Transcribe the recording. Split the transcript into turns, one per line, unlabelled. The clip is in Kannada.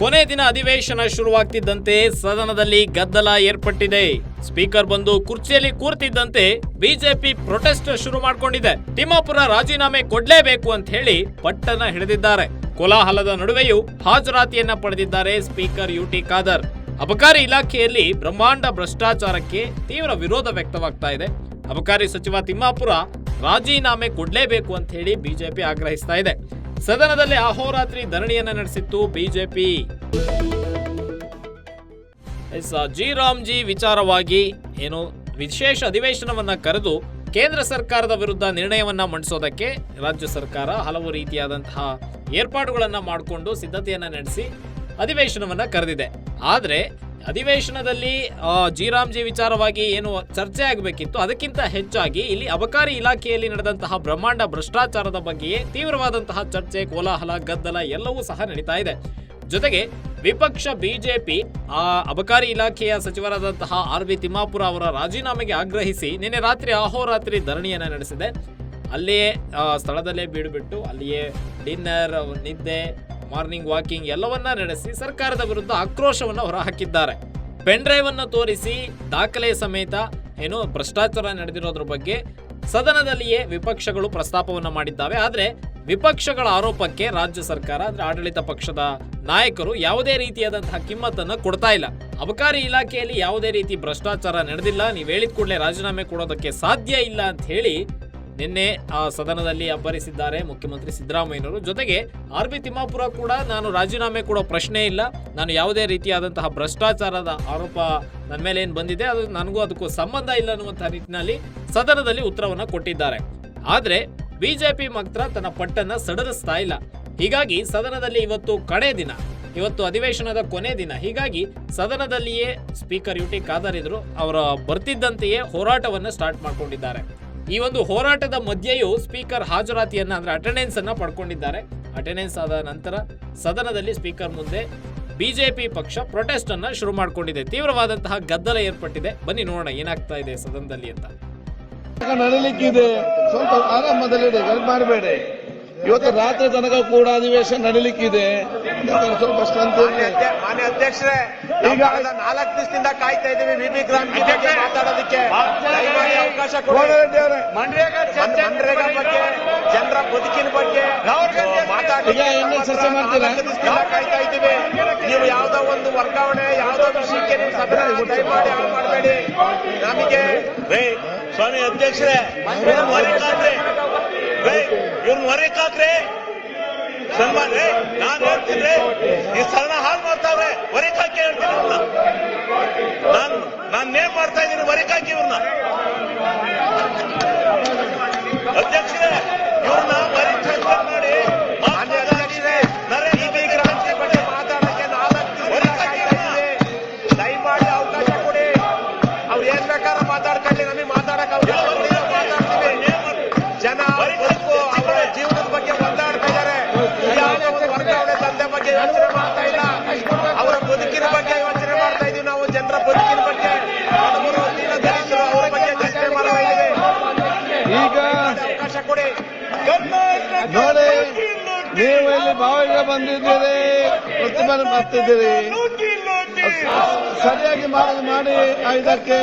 ಕೊನೆ ದಿನ ಅಧಿವೇಶನ ಶುರುವಾಗ್ತಿದ್ದಂತೆ ಸದನದಲ್ಲಿ ಗದ್ದಲ ಏರ್ಪಟ್ಟಿದೆ. ಸ್ಪೀಕರ್ ಬಂದು ಕುರ್ಚಿಯಲ್ಲಿ ಕೂರ್ತಿದ್ದಂತೆ ಬಿಜೆಪಿ ಪ್ರೊಟೆಸ್ಟ್ ಶುರು ಮಾಡಿಕೊಂಡಿದೆ. ತಿಮ್ಮಾಪುರ ರಾಜೀನಾಮೆ ಕೊಡ್ಲೇಬೇಕು ಅಂತ ಹೇಳಿ ಪಟ್ಟನ ಹಿಡಿದಿದ್ದಾರೆ. ಕೋಲಾಹಲದ ನಡುವೆಯೂ ಹಾಜರಾತಿಯನ್ನ ಪಡೆದಿದ್ದಾರೆ ಸ್ಪೀಕರ್ ಯು ಟಿ ಖಾದರ್. ಅಬಕಾರಿ ಇಲಾಖೆಯಲ್ಲಿ ಬ್ರಹ್ಮಾಂಡ ಭ್ರಷ್ಟಾಚಾರಕ್ಕೆ ತೀವ್ರ ವಿರೋಧ ವ್ಯಕ್ತವಾಗ್ತಾ ಇದೆ. ಅಬಕಾರಿ ಸಚಿವ ತಿಮ್ಮಾಪುರ ರಾಜೀನಾಮೆ ಕೊಡ್ಲೇಬೇಕು ಅಂತ ಹೇಳಿ ಬಿಜೆಪಿ ಆಗ್ರಹಿಸ್ತಾ ಇದೆ. ಸದನದಲ್ಲಿ ಅಹೋರಾತ್ರಿ ಧರಣಿಯನ್ನ ನಡೆಸಿತ್ತು ಬಿಜೆಪಿ. ಜಿ ರಾಮ್ಜಿ ವಿಚಾರವಾಗಿ ಏನು ವಿಶೇಷ ಅಧಿವೇಶನವನ್ನ ಕರೆದು ಕೇಂದ್ರ ಸರ್ಕಾರದ ವಿರುದ್ಧ ನಿರ್ಣಯವನ್ನ ಮಂಡಿಸೋದಕ್ಕೆ ರಾಜ್ಯ ಸರ್ಕಾರ ಹಲವು ರೀತಿಯಾದಂತಹ ಏರ್ಪಾಡುಗಳನ್ನ ಮಾಡಿಕೊಂಡು ಸಿದ್ಧತೆಯನ್ನ ನಡೆಸಿ ಅಧಿವೇಶನವನ್ನ ಕರೆದಿದೆ. ಆದ್ರೆ ಅಧಿವೇಶನದಲ್ಲಿ ಜಿರಾಮ್ಜಿ ವಿಚಾರವಾಗಿ ಏನು ಚರ್ಚೆ ಆಗಬೇಕಿತ್ತು, ಅದಕ್ಕಿಂತ ಹೆಚ್ಚಾಗಿ ಇಲ್ಲಿ ಅಬಕಾರಿ ಇಲಾಖೆಯಲ್ಲಿ ನಡೆದಂತಹ ಬ್ರಹ್ಮಾಂಡ ಭ್ರಷ್ಟಾಚಾರದ ಬಗ್ಗೆಯೇ ತೀವ್ರವಾದಂತಹ ಚರ್ಚೆ, ಕೋಲಾಹಲ, ಗದ್ದಲ ಎಲ್ಲವೂ ಸಹ ನಡೀತಾ ಇದೆ. ಜೊತೆಗೆ ವಿಪಕ್ಷ ಬಿಜೆಪಿ, ಆ, ಅಬಕಾರಿ ಇಲಾಖೆಯ ಸಚಿವರಾದಂತಹ ಆರ್ ಬಿ ತಿಮ್ಮಾಪುರ ಅವರ ರಾಜೀನಾಮೆಗೆ ಆಗ್ರಹಿಸಿ ನಿನ್ನೆ ರಾತ್ರಿ ಅಹೋರಾತ್ರಿ ಧರಣಿಯನ್ನು ನಡೆಸಿದೆ. ಅಲ್ಲಿಯೇ ಸ್ಥಳದಲ್ಲೇ ಬೀಡುಬಿಟ್ಟು ಅಲ್ಲಿಯೇ ಡಿನ್ನರ್, ನಿದ್ದೆ ಮಾರ್ನಿಂಗ್ ವಾಕಿಂಗ್ ಎಲ್ಲವನ್ನ ನಡೆಸಿ ಸರ್ಕಾರದ ವಿರುದ್ಧ ಆಕ್ರೋಶವನ್ನು ಹೊರಹಾಕಿದ್ದಾರೆ. ಪೆನ್ ಡ್ರೈವ್ ಅನ್ನು ತೋರಿಸಿ ದಾಖಲೆ ಸಮೇತ ಏನು ಭ್ರಷ್ಟಾಚಾರ ನಡೆದಿರೋದ್ರ ಬಗ್ಗೆ ಸದನದಲ್ಲಿಯೇ ವಿಪಕ್ಷಗಳು ಪ್ರಸ್ತಾಪವನ್ನು ಮಾಡಿದ್ದಾವೆ. ಆದರೆ ವಿಪಕ್ಷಗಳ ಆರೋಪಕ್ಕೆ ರಾಜ್ಯ ಸರ್ಕಾರ ಅಂದ್ರೆ ಆಡಳಿತ ಪಕ್ಷದ ನಾಯಕರು ಯಾವುದೇ ರೀತಿಯಾದಂತಹ ಕಿಮ್ಮತ್ತನ್ನು ಕೊಡ್ತಾ ಇಲ್ಲ. ಅಬಕಾರಿ ಇಲಾಖೆಯಲ್ಲಿ ಯಾವುದೇ ರೀತಿ ಭ್ರಷ್ಟಾಚಾರ ನಡೆದಿಲ್ಲ. ನೀವು ಹೇಳಿದ ಕೂಡಲೇ ರಾಜೀನಾಮೆ ಕೊಡೋದಕ್ಕೆ ಸಾಧ್ಯ ಇಲ್ಲ ಅಂತ ಹೇಳಿ ನಿನ್ನೆ ಆ ಸದನದಲ್ಲಿ ಅಬ್ಬರಿಸಿದ್ದಾರೆ ಮುಖ್ಯಮಂತ್ರಿ ಸಿದ್ದರಾಮಯ್ಯನವರು. ಜೊತೆಗೆ ಆರ್ ಬಿ ತಿಮ್ಮಾಪುರ ಕೂಡ ನಾನು ರಾಜೀನಾಮೆ ಕೊಡೋ ಪ್ರಶ್ನೆ ಇಲ್ಲ. ನಾನು ಯಾವುದೇ ರೀತಿಯಾದಂತಹ ಭ್ರಷ್ಟಾಚಾರದ ಆರೋಪ ನನ್ನ ಮೇಲೆ ಏನು ಬಂದಿದೆ, ಅದು ನನಗೂ ಅದಕ್ಕೂ ಸಂಬಂಧ ಇಲ್ಲ ಅನ್ನುವಂತಹ ನಿಟ್ಟಿನಲ್ಲಿ ಸದನದಲ್ಲಿ ಉತ್ತರವನ್ನು ಕೊಟ್ಟಿದ್ದಾರೆ. ಆದ್ರೆ ಬಿಜೆಪಿ ಮಾತ್ರ ತನ್ನ ಪಟ್ಟನ್ನು ಸಡಲಿಸ್ತಾ ಇಲ್ಲ. ಹೀಗಾಗಿ ಸದನದಲ್ಲಿ ಇವತ್ತು ಕಡೆ ದಿನ, ಇವತ್ತು ಅಧಿವೇಶನದ ಕೊನೆ ದಿನ. ಹೀಗಾಗಿ ಸದನದಲ್ಲಿಯೇ ಸ್ಪೀಕರ್ ಯುಟಿ ಖಾದರ್ ಇದ್ರು, ಅವರ ಬರ್ತಿದ್ದಂತೆಯೇ ಹೋರಾಟವನ್ನು ಸ್ಟಾರ್ಟ್ ಮಾಡ್ಕೊಂಡಿದ್ದಾರೆ. ಈ ಒಂದು ಹೋರಾಟದ ಮಧ್ಯೆಯೂ ಸ್ಪೀಕರ್ ಹಾಜರಾತಿಯನ್ನ, ಅಂದ್ರೆ ಅಟೆಂಡೆನ್ಸ್ ಅನ್ನ ಪಡ್ಕೊಂಡಿದ್ದಾರೆ. ಅಟೆಂಡೆನ್ಸ್ ಆದ ನಂತರ ಸದನದಲ್ಲಿ ಸ್ಪೀಕರ್ ಮುಂದೆ ಬಿಜೆಪಿ ಪಕ್ಷ ಪ್ರೊಟೆಸ್ಟ್ ಅನ್ನ ಶುರು ಮಾಡಿಕೊಂಡಿದೆ. ತೀವ್ರವಾದಂತಹ ಗದ್ದಲ ಏರ್ಪಟ್ಟಿದೆ. ಬನ್ನಿ ನೋಡೋಣ ಏನಾಗ್ತಾ ಇದೆ ಸದನದಲ್ಲಿ ಅಂತ.
ನಡಲಿಕ್ಕಿದೆ. ಸ್ವಲ್ಪ ಆರಾಮದಲ್ಲಿ ಮಾಡಬೇಡಿ. ಇವತ್ತು ರಾತ್ರಿ ತನಕ ಕೂಡ ಅಧಿವೇಶನ ನಡೀಲಿಕ್ಕಿದೆ. ಸ್ವಲ್ಪ
ಮಾನ್ಯ ಅಧ್ಯಕ್ಷರೇ ನಾಲ್ಕು ದಿವಸದಿಂದ ಕಾಯ್ತಾ ಇದ್ದೀವಿ. ಬಿಬಿ ಗ್ರಾಮ ಬಗ್ಗೆ ಮಾತಾಡೋದಕ್ಕೆ ಅವಕಾಶ ಮನ್ರೇಗಾ ಬಗ್ಗೆ ಜನರ ಬದುಕಿನ ಬಗ್ಗೆ ಕಾಯ್ತಾ ಇದ್ದೀವಿ. ನೀವು ಯಾವ್ದೋ ಒಂದು ವರ್ಗಾವಣೆ ಯಾವ್ದೋ ವಿಷಯಕ್ಕೆ ನೀವು ಸಭೆ ಮಾಡಿ ಮಾಡಬೇಡಿ. ನಮಗೆ
ಸ್ವಾಮಿ ಅಧ್ಯಕ್ಷರೇ ಇವ್ರನ್ನ ಹೊರಗೆ ಹಾಕ್ರಿ ರೇ ಇವ್ರನ್ನ ಹೊರಗೆ ಹಾಕ್ರಿ ಸನ್ಮಾನ ರೇ ನಾನ್ ಹೇಳ್ತೀನಿ ಈ ಸರಣ ಹಾಲ್ ಮಾಡ್ತಾವ್ರೆ ಹೊರಕಾಕಿ ಹೇಳ್ತೀನಿ ಇವ್ರನ್ನ ನಾನ್ ನಾನ್ ನೇಮ್ ಮಾಡ್ತಾ ಇದ್ದೀನಿ ಹೊರಕಾಕಿ ಇವ್ರನ್ನ ಅಧ್ಯಕ್ಷರೇ ಇವ್ರನ್ನ ಮರಿ ಮಾಡಿ
ಮಾತಾಡಕ್ಕೆ ನಾಲ್ಕು ದಯಮಾಡಿ ಅವಕಾಶ ಕೊಡಿ. ಅವ್ರು ಏನ್ ಬೇಕಾದ್ರೆ ಯೋಚನೆ ಮಾಡ್ತಾ ಇಲ್ಲ. ಅವರ ಬದುಕಿನ ಬಗ್ಗೆ ಯೋಚನೆ ಮಾಡ್ತಾ ಇದೀವಿ ನಾವು ಜನರ ಬದುಕಿನ ಬಗ್ಗೆ. ಬಡವರು ದೀನದಲಿತರು ಅವರ ಬಗ್ಗೆ ಯೋಚನೆ ಮಾಡ್ತಾ ಇದ್ದೀವಿ.
ಈಗ
ಅವಕಾಶ ಕೊಡಿ.
ನೋಡಿ ನೀವು ಇಲ್ಲಿ ಭಾವಿಗೆ ಬಂದಿದ್ದೀರಿ ಪ್ರತಿಭಟನೆ ಮಾಡ್ತಿದ್ದೀರಿ. ಸರಿಯಾಗಿ ಮಾಡಿ ಇದಕ್ಕೆ.